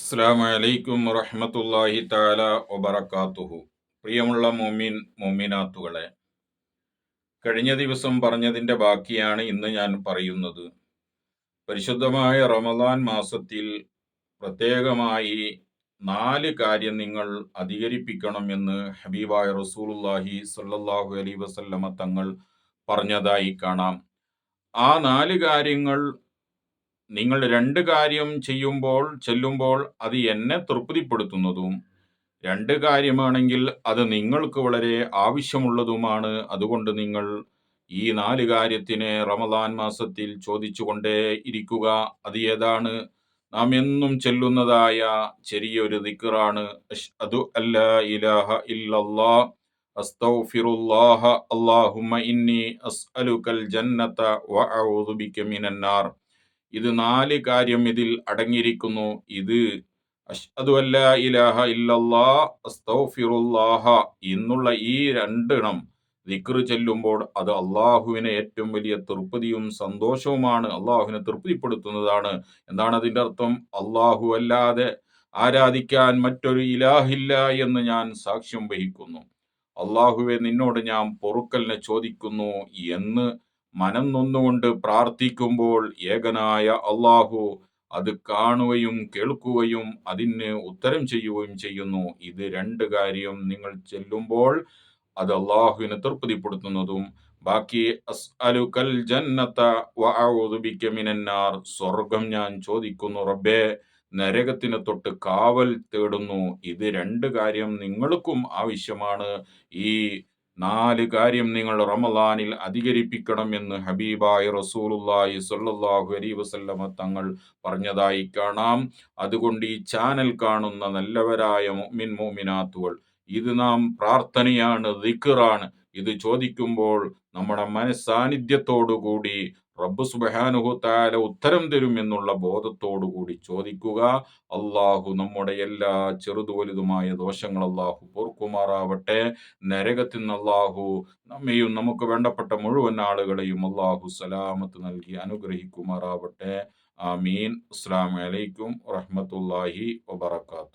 അസ്സാം വലൈക്കും വറഹമത്തല്ലാഹി താല വബർക്കാത്തുഹു പ്രിയമുള്ള മോമിൻ മോമിനാത്തുകളെ കഴിഞ്ഞ ദിവസം പറഞ്ഞതിന്റെ ബാക്കിയാണ് ഇന്ന് ഞാൻ പറയുന്നത്. പരിശുദ്ധമായ റമദാൻ മാസത്തിൽ പ്രത്യേകമായി നാല് കാര്യം നിങ്ങൾ അധികരിപ്പിക്കണമെന്ന് ഹബീബായ റസൂലുല്ലാഹി സല്ലാഹു അലൈ വസല്ലമ തങ്ങൾ പറഞ്ഞതായി കാണാം. ആ നാല് കാര്യങ്ങൾ നിങ്ങൾ രണ്ട് കാര്യം ചെയ്യുമ്പോൾ ചെല്ലുമ്പോൾ അത് എന്നെ തൃപ്തിപ്പെടുത്തുന്നതും രണ്ട് കാര്യമാണെങ്കിൽ അത് നിങ്ങൾക്ക് വളരെ ആവശ്യമുള്ളതുമാണ്. അതുകൊണ്ട് നിങ്ങൾ ഈ നാല് കാര്യത്തിന് റമദാൻ മാസത്തിൽ ചോദിച്ചുകൊണ്ടേ ഇരിക്കുക. അത് ഏതാണ്? നാം എന്നും ചെല്ലുന്നതായ ചെറിയൊരു ദിക്കറാണ് അതു അല്ല ഇലാഹ അസ്തൗഫിറുല്ലാഹ അല്ലാഹുമ്മ ഇന്നി അസ്അലുക്കൽ ജന്നത വഅഊദു ബിക മിനന്നാർ ഇത് നാല് കാര്യം ഇതിൽ അടങ്ങിയിരിക്കുന്നു. ഇത് അഷ്ഹദു അല്ല ഇലാഹ അസ്തൗഫിറുല്ലാഹ എന്നുള്ള ഈ രണ്ടെണ്ണം ദിക്ർ ചെല്ലുമ്പോൾ അത് അള്ളാഹുവിനെ ഏറ്റവും വലിയ തൃപ്തിയും സന്തോഷവുമാണ്. അള്ളാഹുവിനെ തൃപ്തിപ്പെടുത്തുന്നതാണ്. എന്താണ് അതിന്റെ അർത്ഥം? അള്ളാഹു അല്ലാതെ ആരാധിക്കാൻ മറ്റൊരു ഇലാഹില്ല എന്ന് ഞാൻ സാക്ഷ്യം വഹിക്കുന്നു. അള്ളാഹുവെ നിന്നോട് ഞാൻ പൊറുക്കലിനെ ചോദിക്കുന്നു എന്ന് മനം നൊന്നുകൊണ്ട് പ്രാർത്ഥിക്കുമ്പോൾ ഏകനായ അള്ളാഹു അത് കാണുകയും കേൾക്കുകയും അതിന് ഉത്തരം ചെയ്യുകയും ചെയ്യുന്നു. ഇത് രണ്ട് കാര്യം നിങ്ങൾ ചെല്ലുമ്പോൾ അത് അള്ളാഹുവിനെ തൃപ്തിപ്പെടുത്തുന്നതും. ബാക്കി അസ്അലുക്കൽ ജന്നത്ത മിനന്നാർ സ്വർഗം ഞാൻ ചോദിക്കുന്നു റബ്ബേ നരകത്തിന് തൊട്ട് കാവൽ തേടുന്നു. ഇത് രണ്ട് കാര്യം നിങ്ങൾക്കും ആവശ്യമാണ്. ഈ നാല് കാര്യം നിങ്ങൾ റമലാനിൽ അധികരിപ്പിക്കണം എന്ന് ഹബീബായി റസൂലുല്ലായി സ്വല്ലല്ലാഹു അലൈഹി വസല്ലമ തങ്ങൾ പറഞ്ഞതായി കാണാം. അതുകൊണ്ട് ഈ ചാനൽ കാണുന്ന നല്ലവരായ മുഅ്മിൻ മോമിനാത്തുകൾ ഇത് നാം പ്രാർത്ഥനയാണ് ദിക്കറാണ് ഇത് ചോദിക്കുമ്പോൾ നമ്മുടെ മനസ്സാന്നിധ്യത്തോടുകൂടി റബ്ബ് സുബഹാനുഹു താല ഉത്തരം തരും എന്നുള്ള ബോധത്തോടുകൂടി ചോദിക്കുക. അള്ളാഹു നമ്മുടെ എല്ലാ ചെറുതു വലുതുമായ ദോഷങ്ങൾ അള്ളാഹു പോർക്കുമാറാവട്ടെ നരകത്തിൽ നിന്ന് അള്ളാഹു നമ്മയും നമുക്ക് വേണ്ടപ്പെട്ട മുഴുവൻ ആളുകളെയും അള്ളാഹു സലാമത്ത് നൽകി അനുഗ്രഹിക്കുമാറാവട്ടെ. ആമീൻ. അസ്സാം വലൈക്കും വറഹമത്തല്ലാഹി വബർക്കാത്തു